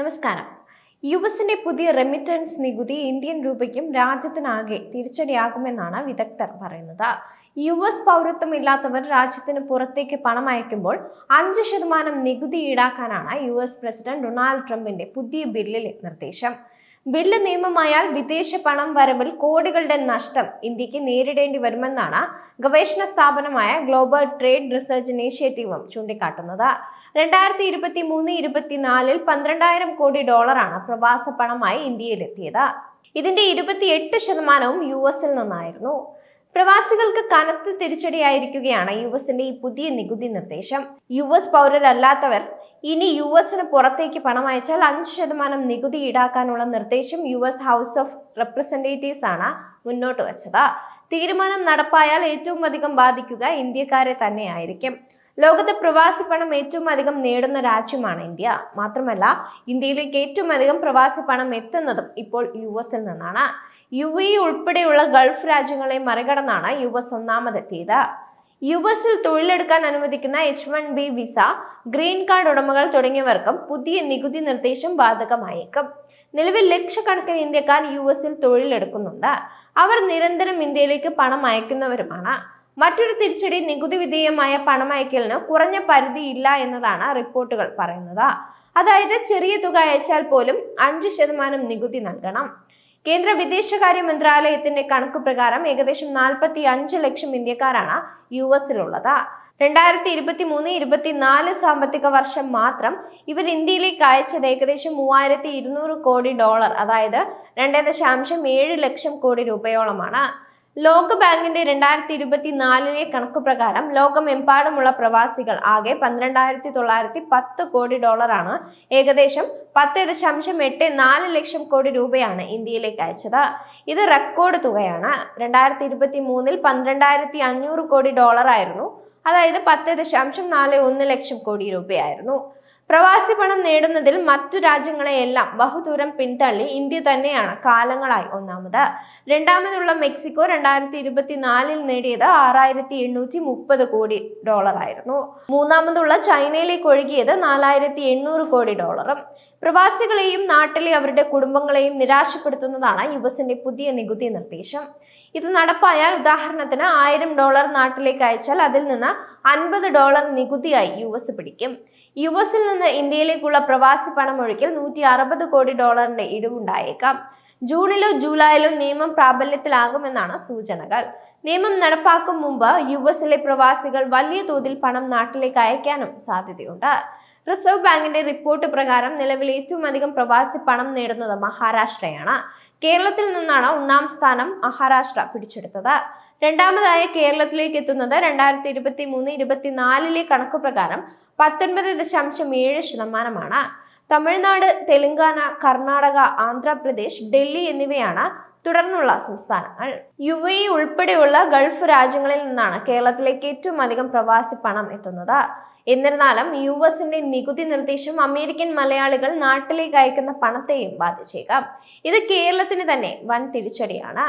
നമസ്കാരം. യു എസിന്റെ പുതിയ റെമിറ്റൻസ് നികുതി ഇന്ത്യൻ രൂപയ്ക്കും രാജ്യത്തിനാകെ തിരിച്ചടിയാകുമെന്നാണ് വിദഗ്ധർ പറയുന്നത്. യു എസ് പൗരത്വം ഇല്ലാത്തവർ രാജ്യത്തിന് പുറത്തേക്ക് പണം അയക്കുമ്പോൾ അഞ്ച് ശതമാനം നികുതി ഈടാക്കാനാണ് യു എസ് പ്രസിഡന്റ് ഡൊണാൾഡ് ട്രംപിന്റെ പുതിയ ബില്ലിലെ നിർദ്ദേശം. ബില്ല് നിയമമായാൽ വിദേശ പണം വരവിൽ കോടികളുടെ നഷ്ടം ഇന്ത്യയ്ക്ക് നേരിടേണ്ടി വരുമെന്നാണ് ഗവേഷണ സ്ഥാപനമായ ഗ്ലോബൽ ട്രേഡ് റിസർച്ച് ഇനീഷ്യേറ്റീവും ചൂണ്ടിക്കാട്ടുന്നത്. രണ്ടായിരത്തി ഇരുപത്തി മൂന്ന് ഇരുപത്തിനാലിൽ പന്ത്രണ്ടായിരം കോടി ഡോളറാണ് പ്രവാസ പണമായി ഇന്ത്യയിലെത്തിയത്. ഇതിന്റെ ഇരുപത്തിയെട്ട് ശതമാനവും യു എസിൽ നിന്നായിരുന്നു. പ്രവാസികൾക്ക് കനത്ത തിരിച്ചടിയായിരിക്കുകയാണ് യു എസിന്റെ ഈ പുതിയ നികുതി നിർദ്ദേശം. യു എസ് പൗരരല്ലാത്തവർ ഇനി യു എസിന് പുറത്തേക്ക് പണം അയച്ചാൽ അഞ്ച് ശതമാനം നികുതി ഈടാക്കാനുള്ള നിർദ്ദേശം U S house of representatives ആണ് മുന്നോട്ട് വച്ചത്. തീരുമാനം നടപ്പായാൽ ഏറ്റവും അധികം ബാധിക്കുക ഇന്ത്യക്കാരെ തന്നെയായിരിക്കും. ലോകത്തെ പ്രവാസി പണം ഏറ്റവും അധികം നേടുന്ന രാജ്യമാണ് ഇന്ത്യ. മാത്രമല്ല ഇന്ത്യയിലേക്ക് ഏറ്റവും അധികം പ്രവാസി പണം എത്തുന്നതും ഇപ്പോൾ യു എസിൽ നിന്നാണ്. യു എ ഉൾപ്പെടെയുള്ള ഗൾഫ് രാജ്യങ്ങളെ മറികടന്നാണ് യു എസ് ഒന്നാമതെത്തിയത്. യു എസിൽ തൊഴിലെടുക്കാൻ അനുവദിക്കുന്ന H one B visa green card ഉടമകൾ തുടങ്ങിയവർക്കും പുതിയ നികുതി നിർദ്ദേശം ബാധകമായേക്കും. നിലവിൽ ലക്ഷക്കണക്കിന് ഇന്ത്യക്കാർ യു എസിൽ തൊഴിലെടുക്കുന്നുണ്ട്. അവർ നിരന്തരം ഇന്ത്യയിലേക്ക് പണം അയക്കുന്നവരുമാണ്. മറ്റൊരു തിരിച്ചടി നികുതി വിധേയമായ പണമയക്കലിന് കുറഞ്ഞ പരിധി ഇല്ല എന്നതാണ് റിപ്പോർട്ടുകൾ പറയുന്നത്. അതായത് ചെറിയ തുക അയച്ചാൽ പോലും അഞ്ച് ശതമാനം നികുതി നൽകണം. കേന്ദ്ര വിദേശകാര്യ മന്ത്രാലയത്തിന്റെ കണക്ക് പ്രകാരം ഏകദേശം നാൽപ്പത്തി അഞ്ച് ലക്ഷം ഇന്ത്യക്കാരാണ് യു എസിലുള്ളത്. രണ്ടായിരത്തി ഇരുപത്തി മൂന്ന് ഇരുപത്തിനാല് സാമ്പത്തിക വർഷം മാത്രം ഇവർ ഇന്ത്യയിലേക്ക് അയച്ചത് ഏകദേശം മൂവായിരത്തി ഇരുന്നൂറ് കോടി ഡോളർ അതായത് രണ്ട് ദശാംശം ഏഴ് ലക്ഷം കോടി രൂപയോളമാണ്. ലോക ബാങ്കിന്റെ രണ്ടായിരത്തി ഇരുപത്തിനാലിലെ കണക്ക് പ്രകാരം ലോകമെമ്പാടുമുള്ള പ്രവാസികൾ ആകെ പന്ത്രണ്ടായിരത്തി തൊള്ളായിരത്തി പത്ത് കോടി ഡോളറാണ്. ഏകദേശം പത്ത് ദശാംശം എട്ട് നാല് ലക്ഷം കോടി രൂപയാണ് ഇന്ത്യയിലേക്ക് അയച്ചത്. ഇത് റെക്കോർഡ് തുകയാണ്. രണ്ടായിരത്തി ഇരുപത്തി മൂന്നിൽ പന്ത്രണ്ടായിരത്തി അഞ്ഞൂറ് കോടി ഡോളറായിരുന്നു. അതായത് പത്ത് ദശാംശം നാല് ഒന്ന് ലക്ഷം കോടി രൂപയായിരുന്നു. പ്രവാസി പണം നേടുന്നതിൽ മറ്റു രാജ്യങ്ങളെയെല്ലാം ബഹുദൂരം പിന്തള്ളി ഇന്ത്യ തന്നെയാണ് കാലങ്ങളായി ഒന്നാമത്. രണ്ടാമതുള്ള മെക്സിക്കോ രണ്ടായിരത്തി ഇരുപത്തിനാലിൽ നേടിയത് ആറായിരത്തി എണ്ണൂറ്റി മുപ്പത് കോടി ഡോളറായിരുന്നു. മൂന്നാമതുള്ള ചൈനയിലേക്ക് ഒഴുകിയത് നാലായിരത്തി എണ്ണൂറ് കോടി ഡോളറും. പ്രവാസികളെയും നാട്ടിലെ അവരുടെ കുടുംബങ്ങളെയും നിരാശപ്പെടുത്തുന്നതാണ് യുവസിന്റെ പുതിയ നികുതി നിർദ്ദേശം. ഇത് നടപ്പായാൽ ഉദാഹരണത്തിന് ആയിരം ഡോളർ നാട്ടിലേക്ക് അയച്ചാൽ അതിൽ നിന്ന് അൻപത് ഡോളർ നികുതിയായി യു എസ് പിടിക്കും. യു എസിൽ നിന്ന് ഇന്ത്യയിലേക്കുള്ള പ്രവാസി പണമൊഴുക്കിൽ നൂറ്റി അറുപത് കോടി ഡോളറിന്റെ ഇടിവുണ്ടായേക്കാം. ജൂണിലോ ജൂലൈയിലോ നിയമം പ്രാബല്യത്തിലാകുമെന്നാണ് സൂചനകൾ. നിയമം നടപ്പാക്കും മുമ്പ് യു എസിലെ പ്രവാസികൾ വലിയ തോതിൽ പണം നാട്ടിലേക്ക് അയക്കാനും സാധ്യതയുണ്ട്. റിസർവ് ബാങ്കിന്റെ റിപ്പോർട്ട് പ്രകാരം നിലവിൽ ഏറ്റവും അധികം പ്രവാസി പണം നേടുന്നത് മഹാരാഷ്ട്രയാണ്. കേരളത്തിൽ നിന്നാണ് ഒന്നാം സ്ഥാനം മഹാരാഷ്ട്ര പിടിച്ചെടുത്തത്. രണ്ടാമതായി കേരളത്തിലേക്ക് എത്തുന്നത് രണ്ടായിരത്തി ഇരുപത്തി മൂന്ന് ഇരുപത്തിനാലിലെ കണക്ക് പ്രകാരം പത്തൊൻപത് ദശാംശം ഏഴ് ശതമാനമാണ്. തമിഴ്നാട് തെലങ്കാന കർണാടക ആന്ധ്രാപ്രദേശ് ഡൽഹി എന്നിവയാണ് തുടർന്നുള്ള സംസ്ഥാനങ്ങൾ. യു എ ഉൾപ്പെടെയുള്ള ഗൾഫ് രാജ്യങ്ങളിൽ നിന്നാണ് കേരളത്തിലേക്ക് ഏറ്റവും അധികം പ്രവാസി പണം എത്തുന്നത്. എന്നിരുന്നാലും യു എസിന്റെ നികുതി നിർദ്ദേശം അമേരിക്കൻ മലയാളികൾ നാട്ടിലേക്ക് അയക്കുന്ന പണത്തെയും ബാധിച്ചേക്കാം. ഇത് കേരളത്തിന് തന്നെ വൻ തിരിച്ചടിയാണ്.